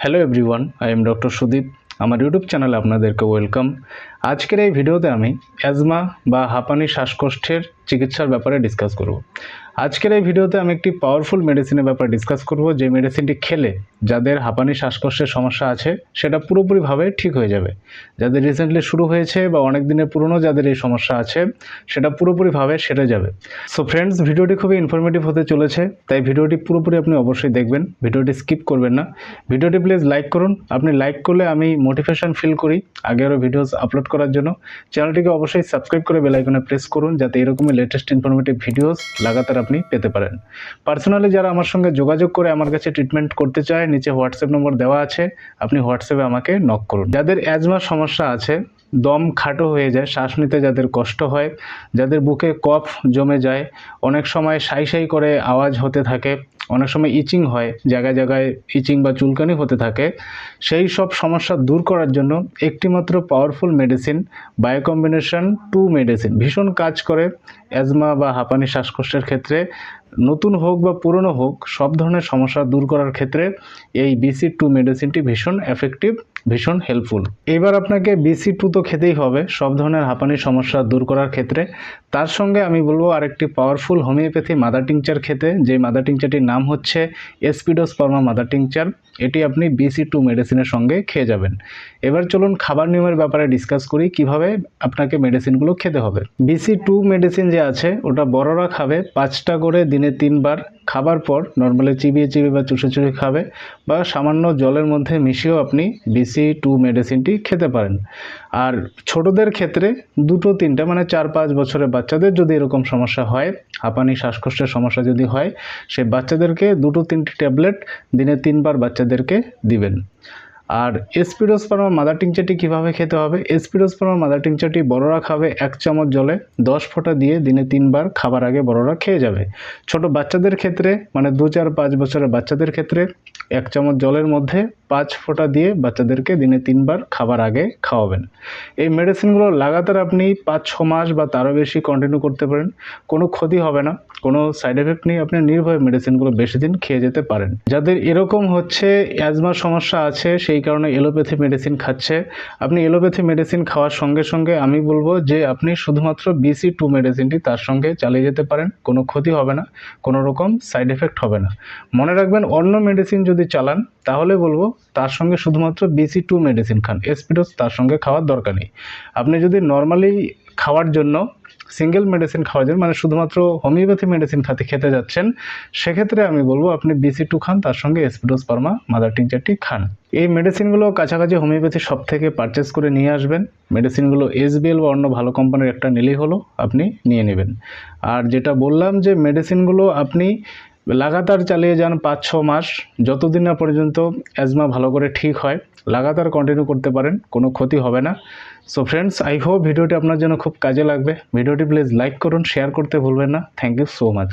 Hello everyone I am doctor Sudip আমার YouTube চ্যানেলে আপনাদেরকে ওয়েলকাম আজকের এই ভিডিওতে আমি অ্যাজমা বা হাঁপানি শ্বাসকষ্টের চিকিৎসার ব্যাপারে ডিসকাস করব। আজকের এই ভিডিওতে আমি একটি পাওয়ারফুল মেডিসিনের ব্যাপারে ডিসকাস করব, যে মেডিসিনটি খেলে যাদের হাঁপানি, শ্বাসকষ্টের সমস্যা আছে, সেটা পুরোপুরিভাবে ঠিক হয়ে যাবে। যাদের রিসেন্টলি শুরু হয়েছে বা অনেক দিনের পুরনো যাদের এই সমস্যা আছে, সেটা পুরোপুরিভাবে সেরে যাবে। সো ফ্রেন্ডস ভিডিওটি খুবই ইনফরমেটিভ হতে চলেছে, তাই ভিডিওটি পুরোপুরি আপনি অবশ্যই দেখবেন, ভিডিওটি স্কিপ করবেন না। ভিডিওটি প্লিজ লাইক করুন, আপনি লাইক করলে আমি মোটিভেশন ফিল করি আগে আরও ভিডিওস আপলোড করার জন্য। চ্যানেলটিকে অবশ্যই সাবস্ক্রাইব করে বেল আইকনে প্রেস করুন, যাতে এরকমই লেটেস্ট ইনফরমেটিভ ভিডিওস লাগাতার আপনি পেতে পারেন। পার্সোনালি যারা আমার সঙ্গে যোগাযোগ করে আমার কাছে ট্রিটমেন্ট করতে চায়, নিচে হোয়াটসঅ্যাপ নম্বর দেওয়া আছে, আপনি হোয়াটসঅ্যাপে আমাকে নক করুন। যাদের অ্যাজমার সমস্যা আছে, দম খাটো হয়ে যায়, শ্বাস নিতে যাদের কষ্ট হয়, যাদের বুকে কফ জমে যায়, অনেক সময় সাই সাই করে আওয়াজ হতে থাকে অনেক সময় ইচিং হয়, জায়গায় জায়গায় ইচিং বা চুলকানি হতে থাকে। সেই সব সমস্যা দূর করার জন্য একটিমাত্র powerful medicine bio combination two medicine ভীষণ কাজ করে। অ্যাজমা বা হাঁপানি শ্বাসকষ্টের ক্ষেত্রে, নতুন হোক বা পুরনো হোক, সব ধরনের সমস্যা দূর করার ক্ষেত্রে এই বিসি টু মেডিসিনটি ভীষণ এফেক্টিভ ভীষণ হেল্পফুল এবার আপনাকে বিসি টু তো খেতেই হবে, সব ধরনের হাঁপানির সমস্যা দূর করার ক্ষেত্রে। তার সঙ্গে আমি বলব আরেকটি পাওয়ারফুল হোমিওপ্যাথি মাদার টিংচার খেতে, যে মাদার টিংচারটির নাম হচ্ছে এসপিডোস ফর্মা মাদার টিংচার এটি আপনি বিসি টু মেডিসিনের সঙ্গে খেয়ে যাবেন। এবার চলুন খাবার নিয়মের ব্যাপারে ডিসকাস করি, কীভাবে আপনাকে মেডিসিনগুলো খেতে হবে। বিসি টু মেডিসিন যে আছে, ওটা বড়রা খাবে পাঁচটা করে দিনে তিনবার। খাবার পর নর্মালি চিবিয়ে চিবিয়ে বা চুষে চুষে খাবে বা সামান্য জলের মধ্যে মিশিয়েও আপনি বিসি টু মেডিসিনটি খেতে পারেন। আর ছোটদের ক্ষেত্রে দুটো, তিনটা মানে চার, পাঁচ বছরের বাচ্চাদের যদি এরকম সমস্যা হয়, হাঁপানি, শ্বাসকষ্টের সমস্যা যদি হয়, সে বাচ্চাদেরকে দুটো, তিনটি ট্যাবলেট দিনে তিনবার বাচ্চাদেরকে দিবেন। আর এসপিডোসপারমা মাদার টিংচারটি কীভাবে খেতে হবে? এসপিডোসপারমা মাদার টিংচারটি বড়রা খাবে এক চামচ জলে, দশ ফোঁটা দিয়ে দিনে তিনবার খাবার আগে বড়রা খেয়ে যাবে। ছোট বাচ্চাদের ক্ষেত্রে মানে দু চার পাঁচ বছরের বাচ্চাদের ক্ষেত্রে, এক চামচ জলের মধ্যে পাঁচ ফোঁটা দিয়ে বাচ্চাদেরকে দিনে তিনবার খাবার আগে খাওয়াবেন। এই মেডিসিনগুলো লাগাতার আপনি পাঁচ, ছ মাস বা তারও বেশি কন্টিনিউ করতে পারেন। কোনো ক্ষতি হবে না। কোনো সাইড এফেক্ট নেই। আপনি নির্ভয়ে মেডিসিনগুলো বেশি দিন খেয়ে যেতে পারেন। যাদের এরকম হচ্ছে অ্যাজমার সমস্যা আছে, সেই কারণে এলোপ্যাথি মেডিসিন খাচ্ছে। আপনি এলোপ্যাথি মেডিসিন খাওয়ার সঙ্গে সঙ্গে আমি বলব যে, আপনি শুধুমাত্র বিসি টু মেডিসিনটি তার সঙ্গে চালিয়ে যেতে পারেন, কোনো ক্ষতি হবে না, কোনো রকম সাইড এফেক্ট হবে না। মনে রাখবেন, অন্য মেডিসিন যদি চালান, তাহলে বলব তার সঙ্গে শুধুমাত্র বিসি টু মেডিসিন খান এসপিডোস তার সঙ্গে খাওয়ার দরকার নেই। আপনি যদি নর্মালি খাওয়ার জন্য সিঙ্গেল মেডিসিন খাওয়া জন্য মানে শুধুমাত্র হোমিওপ্যাথি মেডিসিন খাতে খেতে যাচ্ছেন, সেক্ষেত্রে আমি বলব আপনি বিসি টু খান, তার সঙ্গে এসপিডোস পারমা মাদার টিংচারটি খান। এই মেডিসিনগুলো কাছাকাছি হোমিওপ্যাথি সব থেকে পারচেস করে নিয়ে আসবেন। মেডিসিনগুলো এসবিএল বা অন্য ভালো কোম্পানির একটা নিলেই হলো, আপনি নিয়ে নেবেন। আর যেটা বললাম যে মেডিসিনগুলো আপনি লাগাতার চালিয়ে যান পাঁচ ছ মাস, যতদিন না পর্যন্ত অ্যাজমা ভালো করে ঠিক হয় লাগাতার কন্টিনিউ করতে পারেন, কোনো ক্ষতি হবে না। সো ফ্রেন্ডস আই হোপ ভিডিওটি আপনার জন্য খুব কাজে লাগবে। ভিডিওটি প্লিজ লাইক করুন শেয়ার করতে ভুলবেন না। Thank you so much